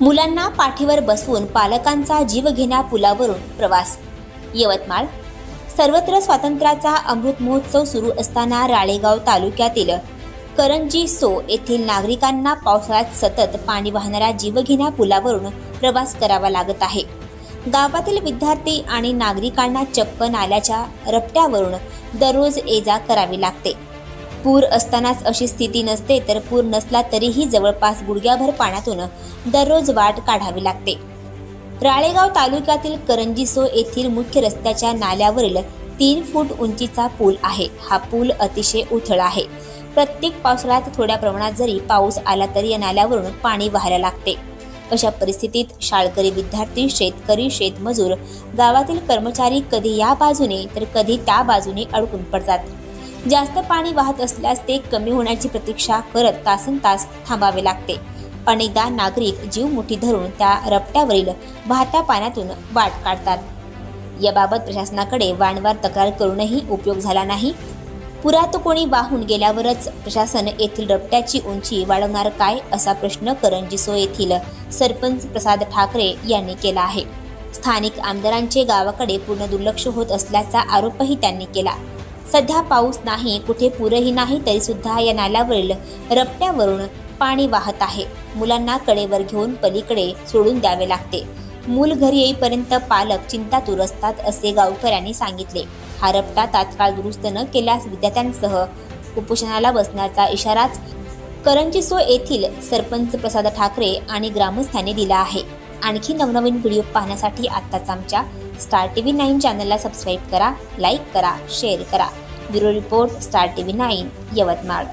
मुलांना पाठीवर बसवून पालकांचा जीव घेण्या पुलावरून प्रवास. यवतमाळ. सर्वत्र स्वातंत्र्याचा अमृत महोत्सव सुरू असताना राळेगाव तालुक्यातील करंजी सो येथील नागरिकांना पावसाळ्यात सतत पाणी वाहणाऱ्या जीवघेण्या पुलावरून प्रवास करावा लागत आहे. गावातील विद्यार्थी आणि नागरिकांना चक्क नाल्याच्या रपट्यावरून दररोज ये जा करावी लागते. पूर असतानाच अशी स्थिती नसते तर पूर नसला तरीही जवळपास गुडघ्याभर पाण्यातून दररोज वाट काढावी लागते. राळेगाव तालुक्यातील करंजीसो येथील मुख्य रस्त्याच्या नाल्यावरील तीन फूट उंचीचा पूल आहे. हा पूल अतिशय उथळ आहे. प्रत्येक पावसाळ्यात थोड्या प्रमाणात जरी पाऊस आला तरी या नाल्यावरून पाणी वाहायला लागते. अशा परिस्थितीत शाळकरी विद्यार्थी शेतकरी शेतमजूर गावातील कर्मचारी कधी या बाजूने तर कधी त्या बाजूने अडकून पडतात. जास्त पाणी वाहत असल्यास ते कमी होण्याची प्रतीक्षा करत तासन तास थांबावे लागते. अनेकदा नागरिक जीव मुठी धरून त्या रपट्यावरील वाहत्या पाण्यातून वाट काढतात. याबाबत प्रशासनाकडे वारंवार तक्रार करूनही उपयोग झाला नाही. पुरात कोणी वाहून गेल्यावरच प्रशासन येथील रपट्याची उंची वाढवणार काय असा प्रश्न करंजीसो येथील सरपंच प्रसाद ठाकरे यांनी केला आहे. स्थानिक आमदारांचे गावाकडे पूर्ण दुर्लक्ष होत असल्याचा आरोपही त्यांनी केला. सध्या पाऊस नाही कुठे पूरही नाही तरीसुद्धा या नाल्यावरील रपट्यावरून पाणी वाहत आहे. मुलांना कडेवर घेऊन पलीकडे सोडून द्यावे लागते. मूल घरी येईपर्यंत पालक चिंतातूर असतात असे गावकऱ्यांनी सांगितले. हा रपटा तात्काळ दुरुस्त न केल्यास विद्यार्थ्यांसह उपोषणाला बसण्याचा इशाराच करंजीसो येथील सरपंच प्रसाद ठाकरे आणि ग्रामस्थांनी दिला आहे. आणखी नवनवीन व्हिडिओ पाहण्यासाठी आत्ताच आमच्या स्टार टी व्ही नाईन चॅनलला सबस्क्राईब करा लाईक करा शेअर करा. Bureau report star T V nine Yavatmal.